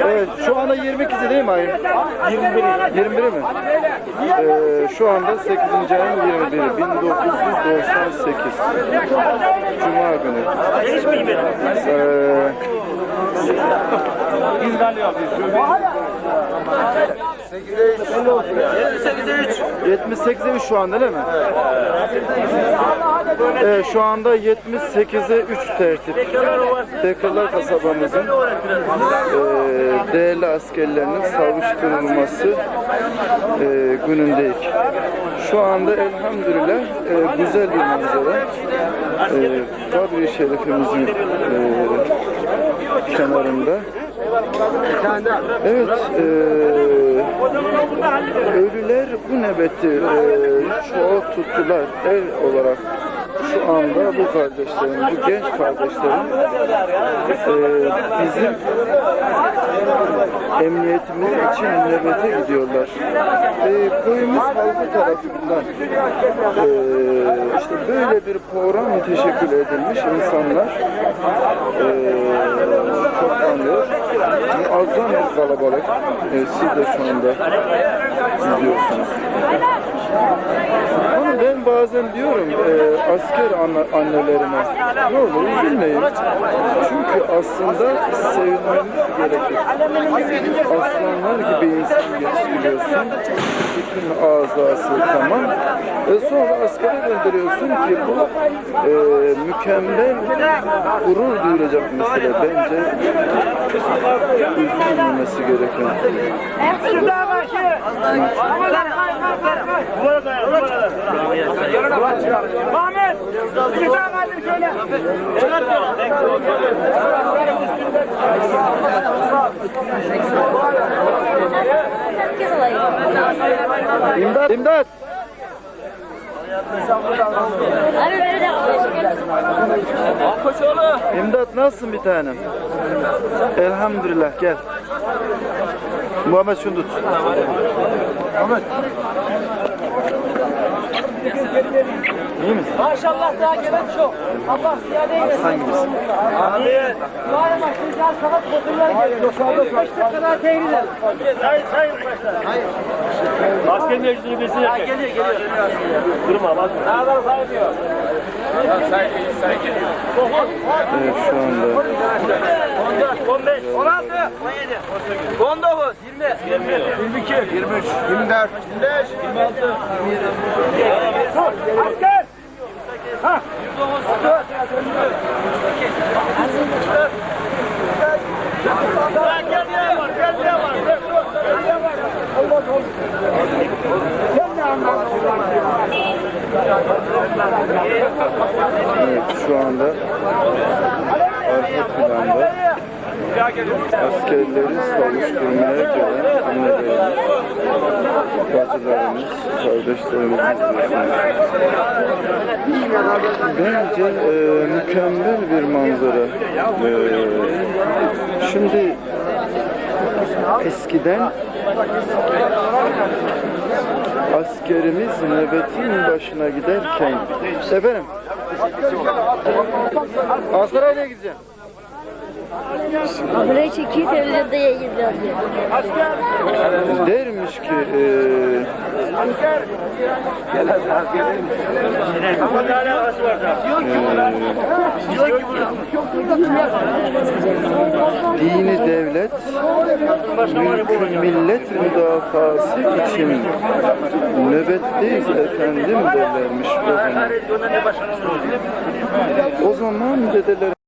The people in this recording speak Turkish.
Evet, şu anda 22'si değil mi ayın? 21. 21 mi? Ee, şu anda 8. ayın 21'i, 1998. Cuma günü. Ee, 78'e 3 şu anda değil mi? Evet, şu anda 78'e 3 tertip. Tekrarlar kasabamızın e, değerli askerlerinin savuşturulması e, günündeyiz. Şu anda elhamdülillah e, güzel bir manzara. E, Kabri Şerifimizin e, kenarında. Evet, e, ölüler bu nöbeti e, çoğu tuttular el olarak. Şu anda bu kardeşlerim, bu genç kardeşlerim e, bizim emniyetimiz için nöbete gidiyorlar. E, köyümüz halkı tarafından e, işte böyle bir program teşekkür edilmiş insanlar e, toplanıyor. Muazzam bir kalabalık. E, siz de şu anda izliyorsunuz. Bazen diyorum e, asker anne, annelerime ne olur üzülmeyin. Çünkü aslında sevilmemiz gerekir. Aslanlar gibi insan yetiştiriyorsun. Bütün azası tamam. Ve sonra askere gönderiyorsun ki bu e, mükemmel gurur duyulacak mesele bence üzülmemesi gereken. Ahmet! Bir daha kaldır şöyle. İmdat! İmdat! Abi beni de İmdat nasılsın bir tanem? Elhamdülillah gel. Muhammed şunu tut. Muhammed. İyi misin? Maşallah daha gelen çok. Allah ziyade eylesin. Hangisi? Var ama sizler salat bozullar geliyor. 55 dakikada tehliler. Sayın sayın başlar. Asker meclisini bilsin. Geliyor geliyor. Durma bak. Dağlar saymıyor. Evet şu anda 14, 15, 16, 17, 19, 20, 22, 23, 24, 25, 26, 27. Asker! Şu anda arka planda askerleri savuşturmaya bacılarımız, kardeşlerimiz. Bence e, mükemmel bir manzara. E, şimdi eskiden askerimiz nöbetin başına giderken efendim Asaray'la gideceğim. Burayı çekiyor televizyonda yayınlıyor. Dermiş ki e, dini devlet mülkün millet müdafası için nöbetteyiz efendim derlermiş o zaman. O zaman dedeler